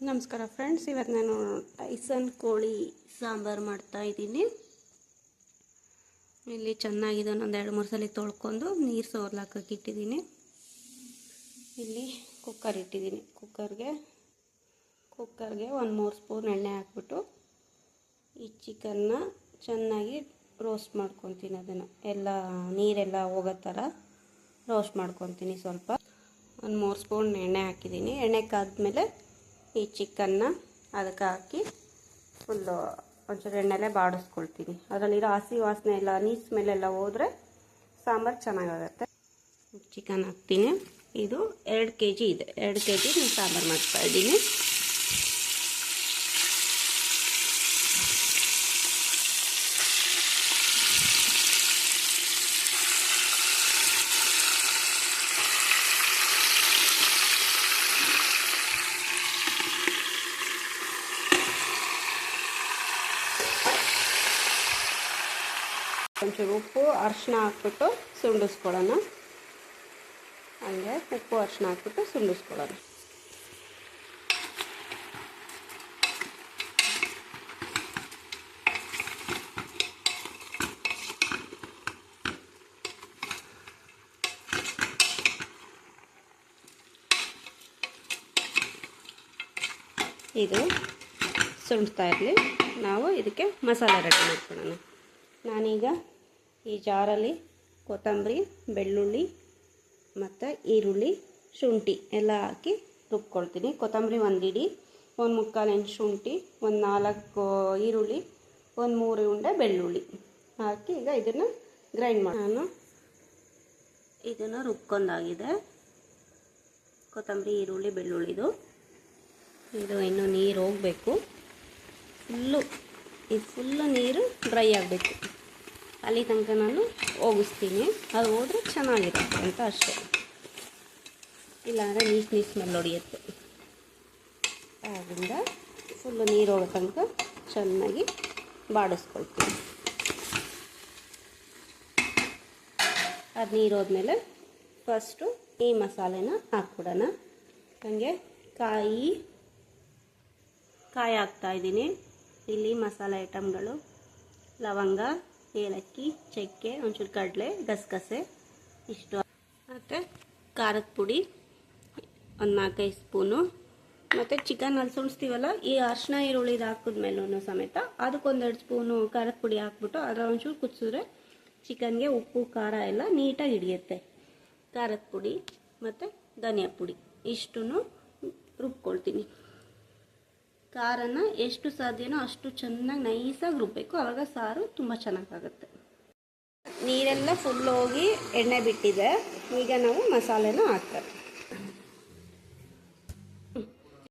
ನಮಸ್ಕಾರ ಫ್ರೆಂಡ್ಸ್, ಇವತ್ತು ನಾನು ಟೈಸನ್ ಕೋಳಿ ಸಾಂಬಾರು ಮಾಡ್ತಾ ಇದ್ದೀನಿ. ಇಲ್ಲಿ ಚೆನ್ನಾಗಿದೆ ಒಂದು ಎರಡು ಮೂರು ಸಲ ತೊಳ್ಕೊಂಡು ನೀರು ಸೋರ್ಲಾಕಕ್ಕೆ ಇಟ್ಟಿದ್ದೀನಿ. ಇಲ್ಲಿ ಕುಕ್ಕರ್ ಇಟ್ಟಿದ್ದೀನಿ. ಕುಕ್ಕರ್ಗೆ ಕುಕ್ಕರ್ಗೆ ಒಂದು ಮೂರು ಸ್ಪೂನ್ ಎಣ್ಣೆ ಹಾಕ್ಬಿಟ್ಟು ಈ ಚಿಕನ್ನ ಚೆನ್ನಾಗಿ ರೋಸ್ಟ್ ಮಾಡ್ಕೊತೀನಿ ಅದನ್ನು. ಎಲ್ಲ ನೀರೆಲ್ಲ ಹೋಗೋ ಥರ ರೋಸ್ಟ್ ಮಾಡ್ಕೊತೀನಿ ಸ್ವಲ್ಪ. ಒಂದು ಮೂರು ಸ್ಪೂನ್ ಎಣ್ಣೆ ಹಾಕಿದ್ದೀನಿ. ಎಣ್ಣೆ ಕಾದ್ಮೇಲೆ ಈ ಚಿಕನ್ನ ಅದಕ್ಕೆ ಹಾಕಿ ಫುಲ್ಲು ಒಂಚೂರು ಎಣ್ಣೆಲೆ ಬಾಡಿಸ್ಕೊಳ್ತೀನಿ. ಅದರಲ್ಲಿರೋ ಹಸಿ ವಾಸನೆ ಎಲ್ಲ, ನೀರು ಸ್ಮೆಲ್ಲೆಲ್ಲ ಹೋದರೆ ಸಾಂಬಾರು ಚೆನ್ನಾಗಾಗತ್ತೆ. ಚಿಕನ್ ಹಾಕ್ತೀನಿ. ಇದು ಎರಡು ಕೆ ಜಿ ಇದೆ. ಎರಡು ಕೆ ಜಿ ನಾನು ಸಾಂಬಾರು ಮಾಡ್ತಾಯಿದ್ದೀನಿ ಒಂಚೂರು ಉಪ್ಪು ಅರಿಶಿನ ಹಾಕ್ಬಿಟ್ಟು ಸುಂಡಿಸ್ಕೊಳ್ಳೋಣ ಹಂಗೆ ಉಪ್ಪು ಅರಿಶಿನ ಹಾಕ್ಬಿಟ್ಟು ಸುಂಡಿಸ್ಕೊಳ್ಳೋಣ ಇದು ಸುಂಡ್ತಾ ಇರಲಿ ನಾವು ಇದಕ್ಕೆ ಮಸಾಲೆ ರೆಡಿ ಮಾಡ್ಕೊಳ್ಳೋಣ. ನಾನೀಗ ಈ ಜಾರಲ್ಲಿ ಕೊತ್ತಂಬರಿ, ಬೆಳ್ಳುಳ್ಳಿ ಮತ್ತು ಈರುಳ್ಳಿ, ಶುಂಠಿ ಎಲ್ಲ ಹಾಕಿ ರುಬ್ಕೊಳ್ತೀನಿ. ಕೊತ್ತಂಬರಿ ಒಂದು ಇಡಿ ಒಂದು ಮುಕ್ಕಾಲು ಇಂಚು ಶುಂಠಿ, ಒಂದು ನಾಲ್ಕು ಈರುಳ್ಳಿ, ಒಂದು ಮೂರು ಉಂಡೆ ಬೆಳ್ಳುಳ್ಳಿ ಹಾಕಿ ಈಗ ಇದನ್ನು ಗ್ರೈಂಡ್ ಮಾಡಿ, ನಾನು ಇದನ್ನು ರುಬ್ಕೊಂಡಾಗಿದೆ. ಕೊತ್ತಂಬರಿ, ಈರುಳ್ಳಿ ಬೆಳ್ಳುಳ್ಳಿದು ಇದು ಇನ್ನೂ ನೀರು ಹೋಗಬೇಕು. ಫುಲ್ಲು, ಈ ಫುಲ್ಲು ನೀರು ಡ್ರೈ ಆಗಬೇಕು. ಅಲ್ಲಿ ತನಕ ನಾನು ಹೋಗಿಸ್ತೀನಿ. ಅದು ಹೋದರೆ ಚೆನ್ನಾಗಿರುತ್ತೆ ಅಂತ ಅಷ್ಟೇ. ಇಲ್ಲಾಂದರೆ ನೀಸ್ ನೀಸ್ ಮೇಲೆ ಹೊಡಿಯುತ್ತೆ ಆದ್ದರಿಂದ ಫುಲ್ಲು ನೀರು ಹೋಗೋ ತನಕ ಚೆನ್ನಾಗಿ ಬಾಡಿಸ್ಕೊಳ್ತೀನಿ. ಅದು ನೀರು ಹೋದ್ಮೇಲೆ ಫಸ್ಟು ಈ ಮಸಾಲೆನ ಹಾಕ್ಬಿಡೋಣ. ಹಾಗೆ ಕಾಯಿ ಕಾಯಿ ಹಾಕ್ತಾಯಿದ್ದೀನಿ ಇಲ್ಲಿ ಮಸಾಲೆ ಐಟಮ್ಗಳು ಲವಂಗ ಏಲಕ್ಕಿ, ಚಕ್ಕೆ, ಒಂಚೂರು ಕಡಲೆ, ಗಸಗಸೆ, ಇಷ್ಟು. ಮತ್ತು ಖಾರದ ಪುಡಿ, ಒಂದು ನಾಲ್ಕೈದು ಸ್ಪೂನು. ಮತ್ತು ಚಿಕನ್ ಅಲ್ಲಿ ಸುಣಿಸ್ತೀವಲ್ಲ, ಈ ಅರ್ಶಿನ ಈರುಳ್ಳಿದು ಹಾಕಿದ್ಮೇಲೂ ಸಮೇತ, ಅದಕ್ಕೊಂದೆರಡು ಸ್ಪೂನು ಖಾರದ ಪುಡಿ ಹಾಕ್ಬಿಟ್ಟು ಅದರ ಒಂಚೂರು ಕುದಿಸಿದ್ರೆ ಚಿಕನ್ಗೆ ಉಪ್ಪು, ಖಾರ ಎಲ್ಲ ನೀಟಾಗಿ ಹಿಡಿಯುತ್ತೆ. ಖಾರದ ಪುಡಿ ಮತ್ತು ಧನಿಯಾ ಪುಡಿ. ಇಷ್ಟೂ ರುಬ್ಕೊಳ್ತೀನಿ. ಖಾರನ ಎಷ್ಟು ಸಾಧ್ಯನೋ ಅಷ್ಟು ಚೆನ್ನಾಗಿ ನೈಸಾಗಿ ರುಬ್ಬಬೇಕು ಆವಾಗ ಸಾರು ತುಂಬ ಚೆನ್ನಾಗಾಗುತ್ತೆ. ನೀರೆಲ್ಲ ಫುಲ್ ಹೋಗಿ ಎಣ್ಣೆ ಬಿಟ್ಟಿದೆ. ಈಗ ನಾವು ಮಸಾಲೆನ ಹಾಕ್ತಾರೆ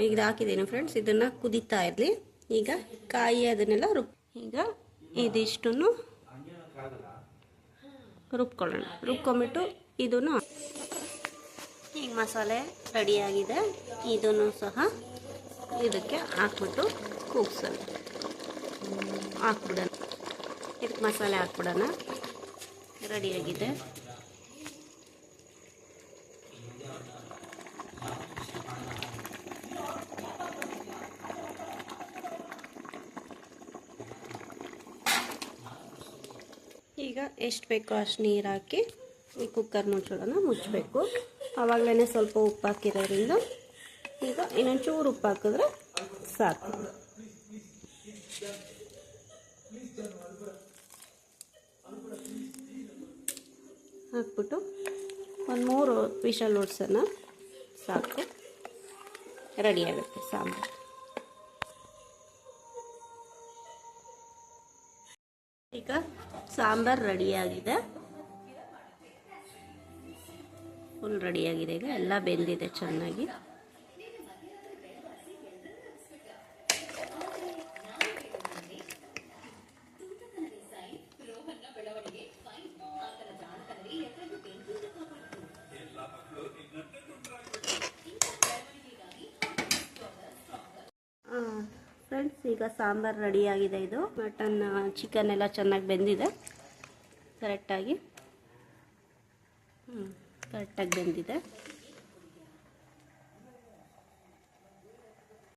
ಈಗ ಹಾಕಿದ್ದೀನಿ ಫ್ರೆಂಡ್ಸ್ ಇದನ್ನು ಕುದಿತಾ ಇರಲಿ. ಈಗ ಕಾಯಿ ಅದನ್ನೆಲ್ಲ ರುಬ್ ಈಗ ಇದಿಷ್ಟನ್ನು ರುಬ್ಕೊಳ್ಳೋಣ. ರುಬ್ಕೊಂಬಿಟ್ಟು ಇದನ್ನು ಈಗ ಮಸಾಲೆ ರೆಡಿಯಾಗಿದೆ ಇದನ್ನು ಸಹ ಇದಕ್ಕೆ ಹಾಕ್ಬಿಟ್ಟು ಕೂಗ್ಸೋಣ. ಹಾಕ್ಬಿಡೋಣ. ಇದಕ್ಕೆ ಮಸಾಲೆ ಹಾಕ್ಬಿಡೋಣ. ರೆಡಿಯಾಗಿದೆ. ಈಗ ಎಷ್ಟು ಬೇಕೋ ಅಷ್ಟು ನೀರು ಹಾಕಿ ಈ ಕುಕ್ಕರ್ ಮುಚ್ಚೋಣ ಮುಚ್ಚಬೇಕು. ಆವಾಗಲೇ ಸ್ವಲ್ಪ ಉಪ್ಪು ಹಾಕಿರೋದ್ರಿಂದ ಈಗ ಇನ್ನೊಂಚೂರು ಉಪ್ಪು ಹಾಕಿದ್ರೆ ಸಾಕು. ಹಾಕ್ಬಿಟ್ಟು ಒಂದು ಮೂರು ವಿಷಲ್ ಓಡಿಸೋಣ ಸಾಕು. ರೆಡಿ ಆಗುತ್ತೆ ಸಾಂಬಾರು. ಈಗ ಸಾಂಬಾರು ರೆಡಿಯಾಗಿದೆ ಫುಲ್ ರೆಡಿಯಾಗಿದೆ ಈಗ. ಎಲ್ಲ ಬೆಂದಿದೆ ಚೆನ್ನಾಗಿ. ಈಗ ಸಾಂಬಾರು ರೆಡಿಯಾಗಿದೆ ಇದು. ಮಟನ್ ಚಿಕನ್ ಎಲ್ಲ ಚೆನ್ನಾಗಿ ಬೆಂದಿದೆ. ಕರೆಕ್ಟಾಗಿ ಹ್ಞೂ ಕರೆಕ್ಟಾಗಿ ಬೆಂದಿದೆ.